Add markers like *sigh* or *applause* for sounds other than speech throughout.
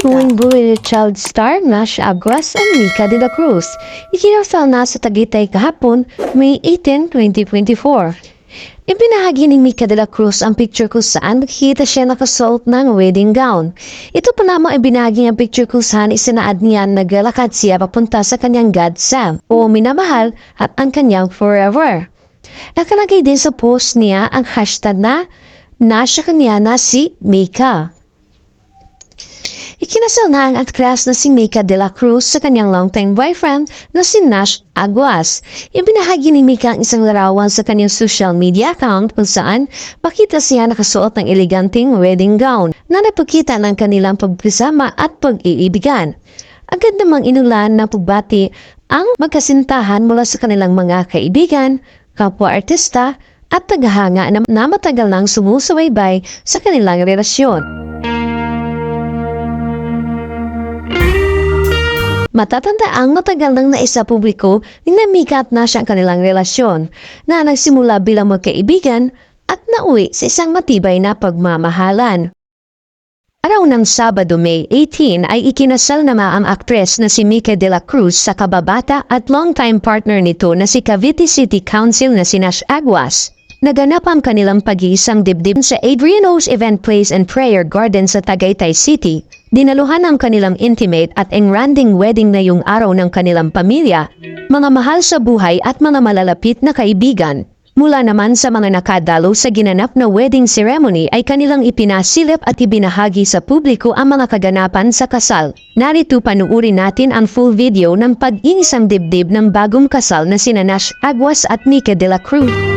Tuwing buhay ni child star Nash Aguas at Mika de la Cruz. Ikinasal na sa Tagaytay kahapon, May 18, 2024. Ibinahagi ni Mika de la Cruz ang picture kung saan nakikita siya nakasuot ng wedding gown. Ito pa namang ibinahagi ang picture kung saan isinaad niya naglalakad siya papunta sa kanyang God Sam o minamahal at ang kanyang forever. Nakalagay din sa post niya ang hashtag na Nasya kanya na si Mika. Ikinasal na ang actress na si Mika de la Cruz sa kanyang longtime boyfriend na si Nash Aguas. Ibinahagi ni Mika ang isang larawan sa kanyang social media account kung saan pakita siya nakasuot ng eleganteng wedding gown na napakita ng kanilang pagkasama at pag-iibigan. Agad namang inulan ng pagbati ang magkasintahan mula sa kanilang mga kaibigan, kapwa-artista at tagahanga na, na matagal nang sumusubaybay sa kanilang relasyon. Matatanda ang matagal nang naisa publiko ni namikat na siya ang kanilang relasyon na nagsimula bilang magkaibigan at nauwi sa isang matibay na pagmamahalan. Araw ng Sabado, May 18 ay ikinasal na ang aktres na si Mika de la Cruz sa kababata at longtime partner nito na si Cavite City Council na si Nash Aguas. Naganap ang kanilang pag-iisang dibdib sa Adriano's Event Place and Prayer Garden sa Tagaytay City. Dinaluhan ang kanilang intimate at engranding wedding na yung araw ng kanilang pamilya, mga mahal sa buhay at mga malalapit na kaibigan. Mula naman sa mga nakadalo sa ginanap na wedding ceremony ay kanilang ipinasilip at ibinahagi sa publiko ang mga kaganapan sa kasal. Narito panuuri natin ang full video ng pag-iisang dibdib ng bagong kasal na sina Nash Aguas at Mika de la Cruz.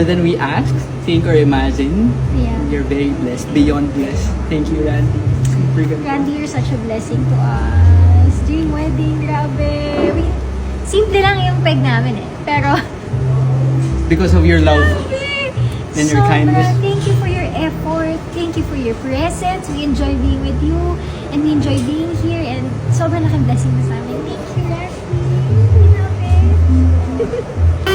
more than we ask, think, or imagine. Yeah. You're very blessed, beyond blessed. Thank you, Randy. Super good. Randy, you're such a blessing to us. Dream wedding, grabe. We, simple lang yung peg namin eh. Pero... Because of your love grabe. and your Sobra. kindness. Thank you for your effort. Thank you for your presence. We enjoy being with you. And we enjoy being here. And sobrang laking blessing na sa amin. Thank you, Randy. Love it. *laughs*